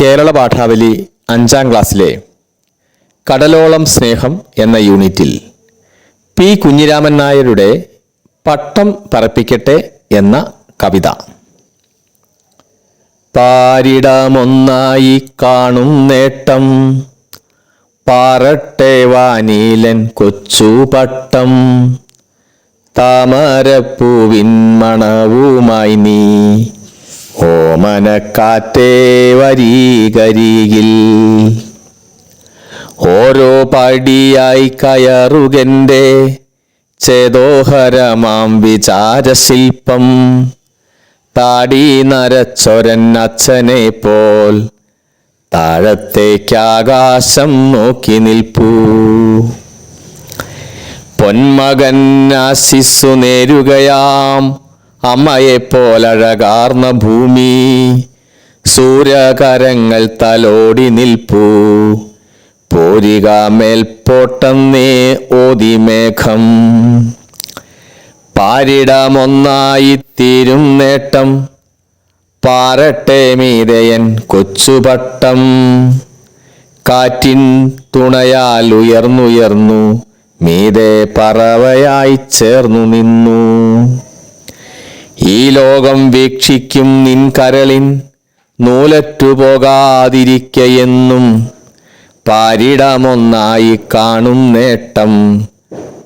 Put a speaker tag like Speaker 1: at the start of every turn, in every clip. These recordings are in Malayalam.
Speaker 1: കേരള പാഠാവലി അഞ്ചാം ക്ലാസ്സിലെ കടലോളം സ്നേഹം എന്ന യൂണിറ്റിൽ പി കുഞ്ഞിരാമൻ നായരുടെ പട്ടം പറപ്പിക്കട്ടെ എന്ന കവിത. പാരിടമൊന്നായി കാണും നേട്ടം പാറട്ടെ വാനീലൻ കൊച്ചു പട്ടം താമരപ്പൂവിൻ മണവുമായി നീ ഓമനക്കാറ്റേ വരീകരികിൽ ഓരോ പടിയായി കയറുകന്റെ ചേതോഹരമാം വിചാരശില്പം. താടി നരച്ചൊരൻ അച്ഛനെ പോൽ താഴത്തേക്കാകാശം നോക്കി നിൽപ്പൂ. പൊന്മകൻ ആശിസ്സു നേരുകയാം. അമ്മയെപ്പോലഴകാർന്ന ഭൂമി സൂര്യകരങ്ങൾ തലോടി നിൽപ്പൂ. പോരിക മേൽപോട്ടെന്നേ ഓതി മേഘം പാരിടമൊന്നായി തീരും നേട്ടം പാറട്ടെ മീതയൻ കൊച്ചുപട്ടം. കാറ്റിൻ തുണയാൽ ഉയർന്നുയർന്നു മീതെ പറവയായി ചേർന്നു നിന്നു. ഈ ലോകം വീക്ഷിക്കും നിൻ കരളിൻ നൂലറ്റുപോകാതിരിക്കയെന്നും പാരിടമൊന്നായി കാണും നേട്ടം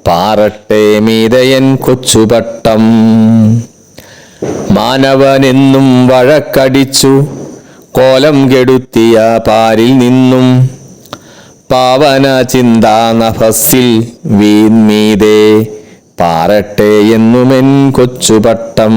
Speaker 1: പാറട്ടെ മീതയൻ കൊച്ചുപട്ടം. മാനവനെന്നും വഴക്കടിച്ചു കോലം കെടുത്തിയ പാരിൽ നിന്നും പാവന ചിന്താ നഭസിൽ വീന്മീതേ പാറട്ടെ എന്നുമെൻ കൊച്ചുപട്ടം.